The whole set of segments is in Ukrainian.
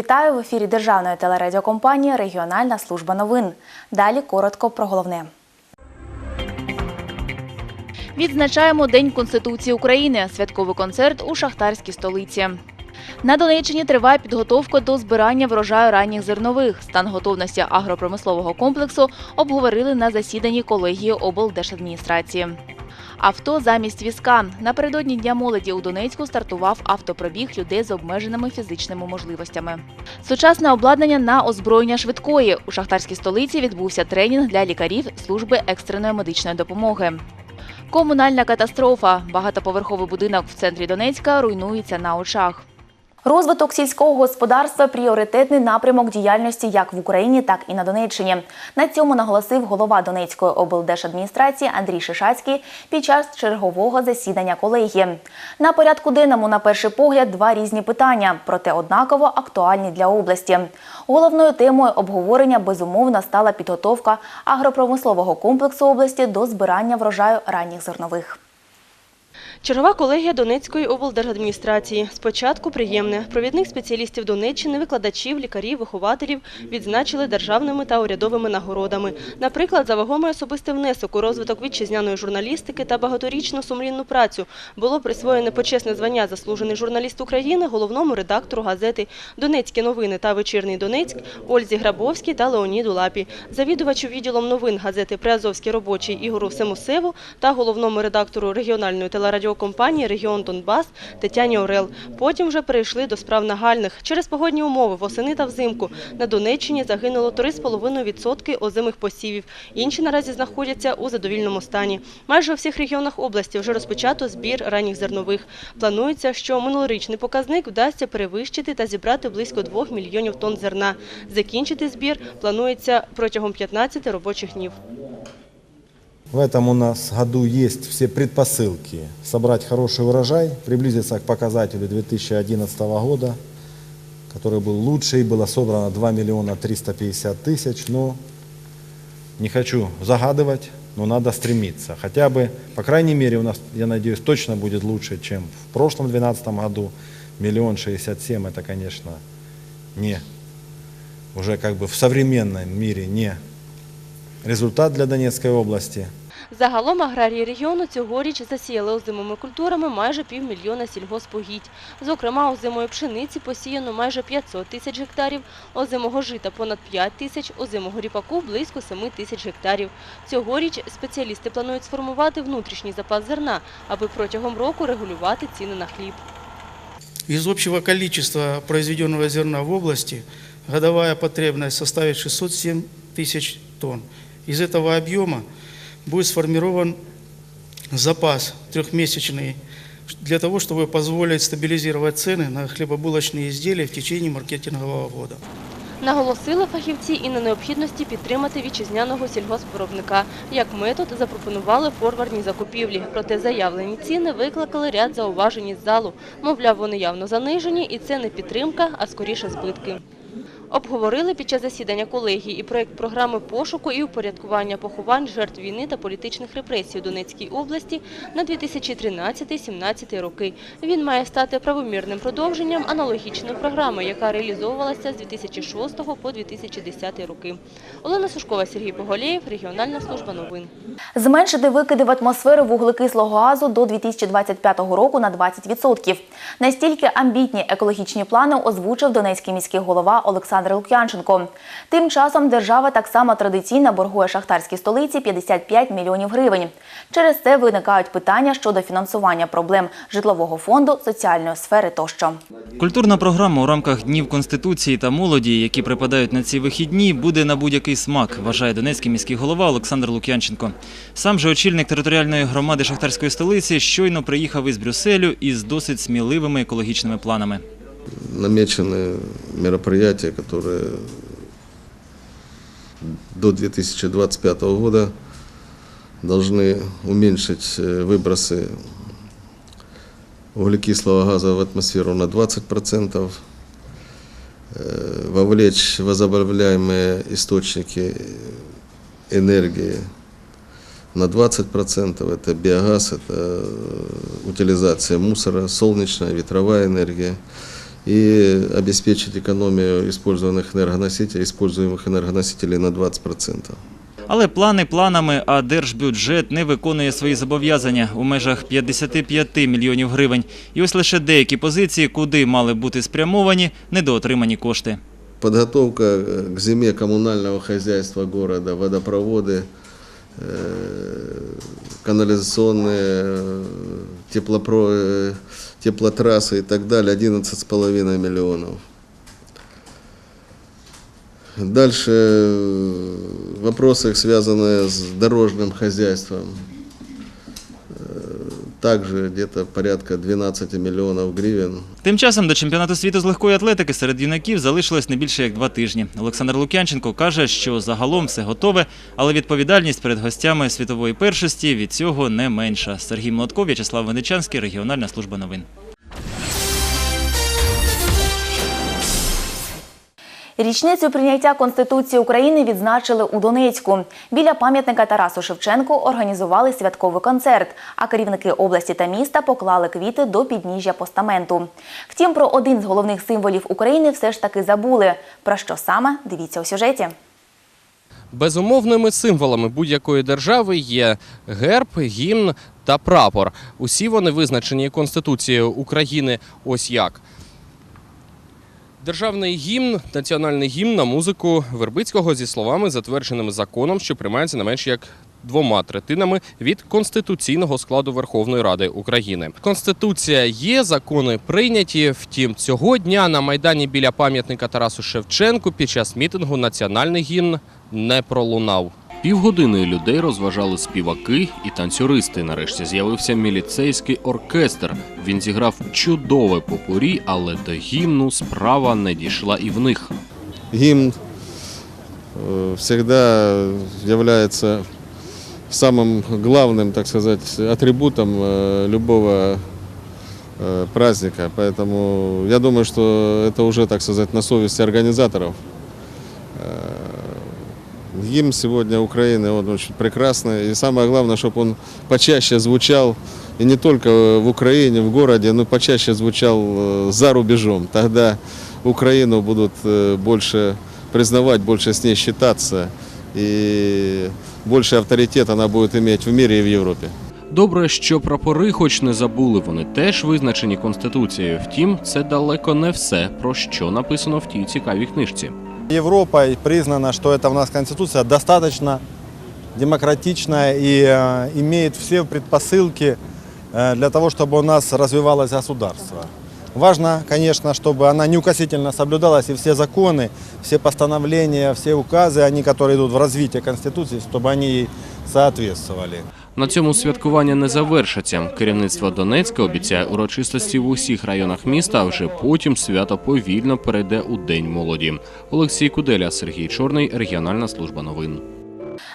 Вітаю в ефірі Державної телерадіокомпанії Регіональна служба новин. Далі коротко про головне. Відзначаємо День Конституції України. Святковий концерт у шахтарській столиці. На Донеччині триває підготовка до збирання врожаю ранніх зернових. Стан готовності агропромислового комплексу обговорили на засіданні колегії облдержадміністрації. Авто замість візка. Напередодні Дня молоді у Донецьку стартував автопробіг людей з обмеженими фізичними можливостями. Сучасне обладнання на озброєння швидкої. У шахтарській столиці відбувся тренінг для лікарів служби екстреної медичної допомоги. Комунальна катастрофа. Багатоповерховий будинок в центрі Донецька руйнується на очах. Розвиток сільського господарства пріоритетний напрямок діяльності як в Україні, так і на Донеччині. На цьому наголосив голова Донецької облдержадміністрації Андрій Шишацький під час чергового засідання колегії. На порядку денному, на перший погляд, два різні питання, проте однаково актуальні для області. Головною темою обговорення безумовно стала підготовка агропромислового комплексу області до збирання врожаю ранніх зернових. Чергова колегія Донецької облдержадміністрації. Спочатку приємне. Провідних спеціалістів Донеччини, викладачів, лікарів, вихователів відзначили державними та урядовими нагородами. Наприклад, за вагомий особистий внесок у розвиток вітчизняної журналістики та багаторічну сумлінну працю було присвоєне почесне звання «Заслужений журналіст України» головному редактору газети «Донецькі новини» та «Вечірний Донецьк» Ользі Грабовській та Леоніду Лапі, завідувачу відділом новин газети «Приазовський робочий» Ігору Семусеву та головному редактору регіональної телерадіокомпанії «Регіон Донбас» Тетяні Орел. Потім вже перейшли до справ нагальних. Через погодні умови восени та взимку на Донеччині загинуло 3,5% озимих посівів. Інші наразі знаходяться у задовільному стані. Майже у всіх регіонах області вже розпочато збір ранніх зернових. Планується, що минулорічний показник вдасться перевищити та зібрати близько 2 мільйонів тонн зерна. Закінчити збір планується протягом 15 робочих днів. В этом у нас году есть все предпосылки собрать хороший урожай, приблизиться к показателю 2011 года, который был лучший, было собрано 2 миллиона 350 тысяч, но не хочу загадывать, но надо стремиться. Хотя бы, по крайней мере, у нас, я надеюсь, точно будет лучше, чем в прошлом 2012 году. Миллион шестьдесят семь, это, конечно, не, уже как бы в современном мире не результат для Донецкой области – Загалом аграрії регіону цьогоріч засіяли озимими культурами майже півмільйона сільгоспугідь. Зокрема, озимої пшениці посіяно майже 500 тисяч гектарів, озимого жита понад 5 тисяч, озимого ріпаку близько 7 тисяч гектарів. Цьогоріч спеціалісти планують сформувати внутрішній запас зерна, аби протягом року регулювати ціни на хліб. Из общего количества произведенного зерна в области годовая потребность составит 607 тысяч тонн. Из этого объема будет сформирован запас трехмесячный для того, чтобы позволить стабилизировать цены на хлебобулочные изделия в течение маркетингового года. Наголосили фахівці і на необхідності підтримати вітчизняного сільгоспвиробника. Як метод запропонували форвардні закупівлі. Проте заявлені ціни викликали ряд зауважень із залу. Мовляв, вони явно занижені і це не підтримка, а скоріше збитки. Обговорили під час засідання колегії і проєкт програми пошуку і упорядкування поховань жертв війни та політичних репресій у Донецькій області на 2013-17 роки. Він має стати правомірним продовженням аналогічної програми, яка реалізовувалася з 2006 по 2010 роки. Олена Сушкова, Сергій Поголєєв, Регіональна служба новин. Зменшити викиди в атмосферу вуглекислого газу до 2025 року на 20%. Настільки амбітні екологічні плани озвучив донецький міський голова Олександр Лук'янченко. Тим часом держава так само традиційно боргує шахтарській столиці 55 мільйонів гривень. Через це виникають питання щодо фінансування проблем житлового фонду, соціальної сфери тощо. Культурна програма у рамках Днів Конституції та молоді, які припадають на ці вихідні, буде на будь-який смак, вважає донецький міський голова Олександр Лук'янченко. Сам же очільник територіальної громади Шахтарської столиці щойно приїхав із Брюсселю із досить сміливими екологічними планами. Намечены мероприятия, которые до 2025 года должны уменьшить э, выбросы углекислого газа в атмосферу на 20%, э, вовлечь возобновляемые источники энергии на 20%. Это биогаз, это э, утилизация мусора, солнечная, ветровая энергия. и обеспечить экономию использованных энергоносителей, используемых энергоносителей на 20%. Але плани планами, а держбюджет не виконує свої зобов'язання у межах 55 мільйонів гривень. І ось лише деякі позиції, куди мали бути спрямовані, недоотримані кошти. Подготовка э, к зиме коммунального хозяйства города, водопроводы, э, канализационные, э, теплопро, э, теплотрассы и так далее 11,5 миллионов. Дальше э, вопросы, связанные с дорожным хозяйством. Также где-то порядка 12 мільйонів гривень. Тим часом до чемпіонату світу з легкої атлетики серед юнаків залишилось не більше як два тижні. Олександр Лук'янченко каже, що загалом все готове, але відповідальність перед гостями світової першості від цього не менша. Сергій Млотков, В'ячеслав Венечанський, регіональна служба новин. Річницю прийняття Конституції України відзначили у Донецьку. Біля пам'ятника Тарасу Шевченку організували святковий концерт, а керівники області та міста поклали квіти до підніжжя постаменту. Втім, про один з головних символів України все ж таки забули. Про що саме дивіться у сюжеті. Безумовними символами будь-якої держави є герб, гімн та прапор. Усі вони визначені Конституцією України ось як. Державний гімн, національний гімн на музику Вербицького зі словами, затвердженими законом, що приймається не менш як двома третинами від конституційного складу Верховної Ради України. Конституція є, закони прийняті. Втім, цього дня на майдані біля пам'ятника Тарасу Шевченку під час мітингу національний гімн не пролунав. Півгодини людей розважали співаки і танцюристи. Нарешті з'явився міліцейський оркестр. Він зіграв чудове попурі, але до гімну справа не дійшла і в них. Гимн э, всегда является самым главным, так сказать, атрибутом э, любого э, праздника. Поэтому я думаю, что это уже, так сказать, на совести организаторов. Э, Гимн сегодня Украины, он очень прекрасный. И самое главное, чтобы он почаще звучал и не только в Украине, в городе, но почаще звучал э, за рубежом. Тогда Украину будут э, больше признавать, больше с ней считаться. И больше авторитет она будет иметь в мире и в Европе. Добре, що прапори, хоч не забули, вони теж визначені конституцією. Втім, це далеко не все, про що написано в тій цікавій книжці. Европой признано, что эта у нас конституция достаточно демократичная и э, имеет все предпосылки э, для того, чтобы у нас развивалось государство. Важно, конечно, чтобы она неукосительно соблюдалась, и все законы, все постановления, все указы, они, которые идут в развитие Конституции, чтобы они ей соответствовали. На цьому святкування не завершаться. Керівництво Донецька обіцяє урочистості в усіх районах міста, а вже потім свято повільно перейде у День молоді. Олексій Куделя, Сергій Чорний, регіональна служба новин.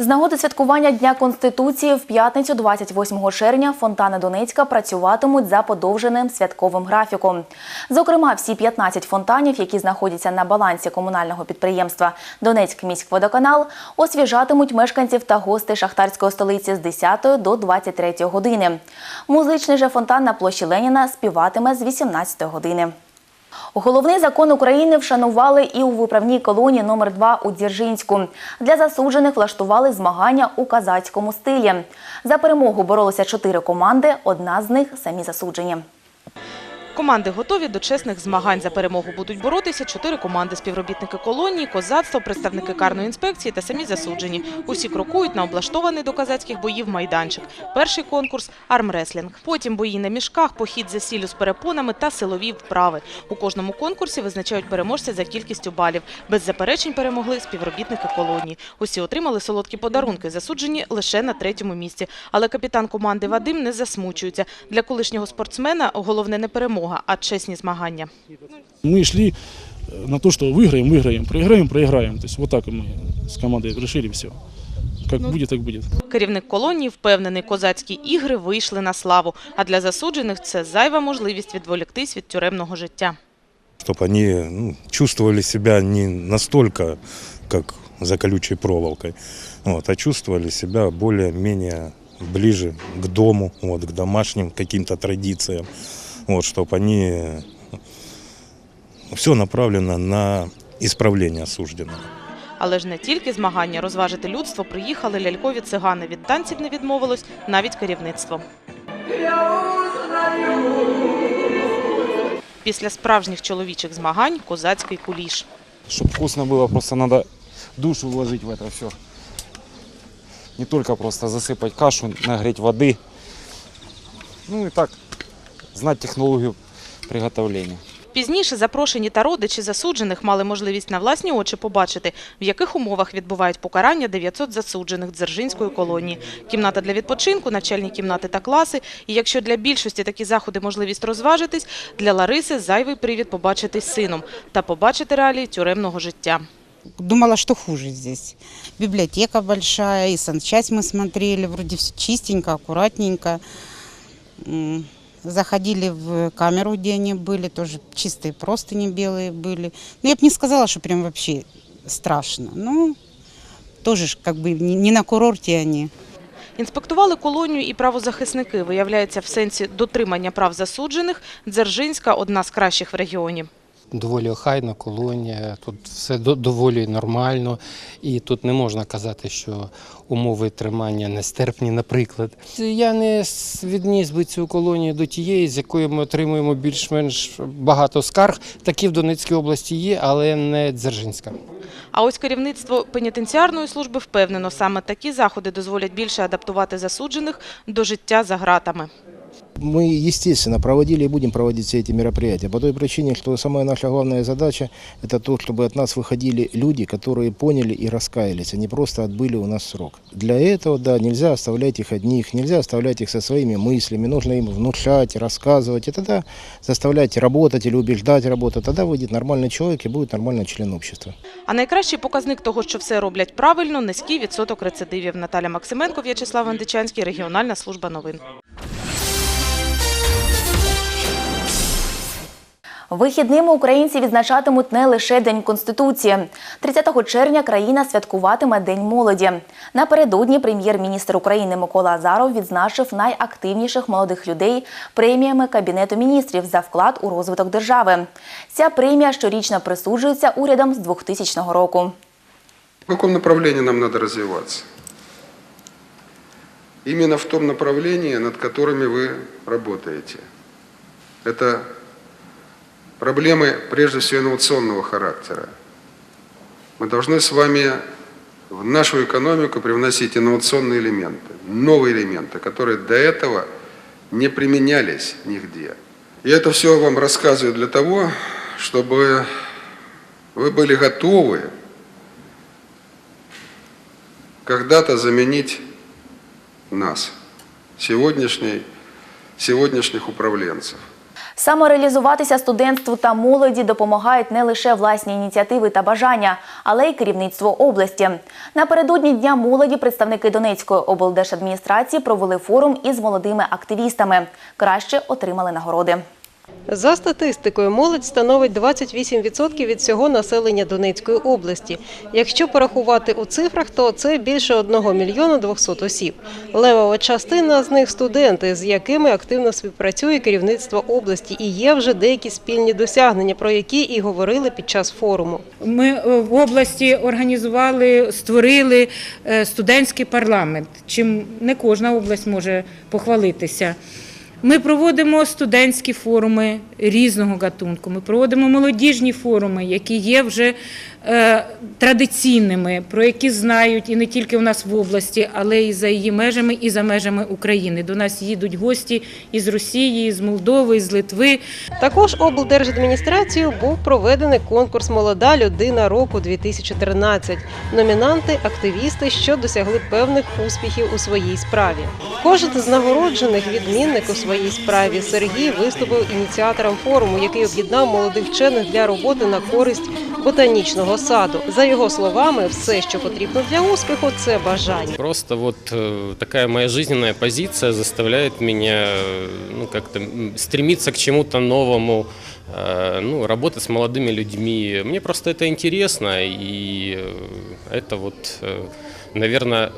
З нагоди святкування Дня Конституції в п'ятницю 28 червня фонтани Донецька працюватимуть за подовженим святковим графіком. Зокрема, всі 15 фонтанів, які знаходяться на балансі комунального підприємства Донецькміськводоканал, освіжатимуть мешканців та гостей шахтарської столиці з 10 до 23 години. Музичний же фонтан на площі Леніна співатиме з 18 години. Головний закон України вшанували і у виправній колонії номер 2 у Дзержинську. Для засуджених влаштували змагання у казацькому стилі. За перемогу боролися чотири команди, одна з них самі засуджені. Команди готові до чесних змагань. За перемогу будуть боротися чотири команди – співробітники колонії, козацтво, представники карної інспекції та самі засуджені. Усі крокують на облаштований до козацьких боїв майданчик. Перший конкурс – армреслінг. Потім бої на мішках, похід за сіллю з перепонами та силові вправи. У кожному конкурсі визначають переможця за кількістю балів. Без заперечень перемогли співробітники колонії. Усі отримали солодкі подарунки, засуджені лише на третьому місці. Але капітан команди Вадим не засмучується. Для колишнього спортсмена головне не перемога, а чесні змагання. Мы шли э, на то, что выиграем, выиграем, проиграем, проиграем. То есть вот так мы с командой решили все. Как будет, так будет. Керівник колонії впевнений, козацькі ігри вийшли на славу. А для засуджених це зайва можливість відволіктись від тюремного життя. чтобы они ну, чувствовали себя не настолько, как за колючей проволокой, вот, а чувствовали себя более-менее ближе к дому, вот, к домашним каким-то традициям, вот, чтобы они все направлено на исправление осужденного. Але ж не тільки змагання розважити людство приїхали лялькові цигани. Від танців не відмовилось навіть керівництво. Після справжніх чоловічих змагань козацький куліш. Чтобы вкусно было, просто надо душу вложить в это все. Не только просто засыпать кашу, нагреть воды. Ну и так, знать технологию приготовления. Пізніше запрошені та родичі засуджених мали можливість на власні очі побачити, в яких умовах відбувають покарання 900 засуджених Дзержинської колонії. Кімната для відпочинку, навчальні кімнати та класи. І якщо для більшості такі заходи можливість розважитись, для Лариси зайвий привід побачитись сином та побачити реалії тюремного життя. Думала, что хуже здесь. Библиотека большая, и санчасть мы смотрели, вроде все чистенько, аккуратненько. М, Заходили в камеру, где они были, тоже чистые простыни белые были. Ну, я бы не сказала, что прям вообще страшно. Ну, тоже ж как бы не не на курорте они. Інспектували колонію і правозахисники. Виявляється, в сенсі дотримання прав засуджених Дзержинська – одна з кращих в регіоні. доволі охайна колонія, тут все до- доволі нормально, і тут не можна казати, що умови тримання нестерпні, наприклад. Я не відніс би цю колонію до тієї, з якої ми отримуємо більш-менш багато скарг. Такі в Донецькій області є, але не Дзержинська. А ось керівництво пенітенціарної служби впевнено, саме такі заходи дозволять більше адаптувати засуджених до життя за ґратами. Мы, естественно, проводили и будем проводить все эти мероприятия по той причине, что самая наша главная задача – это то, чтобы от нас выходили люди, которые поняли и раскаялись, а не просто отбыли у нас срок. Для этого, да, нельзя оставлять их одних, нельзя оставлять их со своими мыслями, нужно им внушать, рассказывать, и тогда заставлять работать или убеждать работать, тогда выйдет нормальный человек и будет нормальный член общества. А найкращий показник того, що все роблять правильно – низький відсоток рецидивів. Наталя Максименко, В'ячеслав Вендичанський, Регіональна служба новин. Вихідними українці відзначатимуть не лише День Конституції. 30 червня країна святкуватиме День молоді. Напередодні прем'єр-міністр України Микола Азаров відзначив найактивніших молодих людей преміями Кабінету міністрів за вклад у розвиток держави. Ця премія щорічно присуджується урядом з 2000 року. В каком направлении нам надо развиваться? Именно в том направлении, над которыми вы работаете. Это проблемы, прежде всего, инновационного характера. Мы должны с вами в нашу экономику привносить инновационные элементы, новые элементы, которые до этого не применялись нигде. И это все вам рассказываю для того, чтобы вы были готовы когда-то заменить нас, сегодняшний, сегодняшних управленцев. Самореалізуватися студентству та молоді допомагають не лише власні ініціативи та бажання, але й керівництво області. Напередодні Дня молоді представники Донецької облдержадміністрації провели форум із молодими активістами. Краще отримали нагороди. За статистикою, молодь становить 28% від всього населення Донецької області. Якщо порахувати у цифрах, то це більше 1 мільйона 200 осіб. Левова частина з них студенти, з якими активно співпрацює керівництво області, і є вже деякі спільні досягнення, про які і говорили під час форуму. Ми е, в області організували, створили е, студентський парламент, чим не кожна область може похвалитися. Ми проводимо студентські форуми різного гатунку. Ми проводимо молодіжні форуми, які є вже традиційними, про які знають і не тільки у нас в області, але і за її межами, і за межами України. До нас їдуть гості із Росії, з Молдови, з Литви. Також облдержадміністрацією був проведений конкурс Молода людина року 2013. Номінанти активісти, що досягли певних успіхів у своїй справі. Кожен з нагороджених відмінник у своїй справі Сергій виступив ініціатором форуму, який об'єднав молодих вчених для роботи на користь ботанічного саду. За його словами, все, що потрібно для успіху, це бажання. Просто вот э, такая моя жизненная позиция заставляет меня э, ну, как-то м, стремиться к чему-то новому, э, ну, работать с молодыми людьми. Мне просто это интересно, и э, это вот, наверное,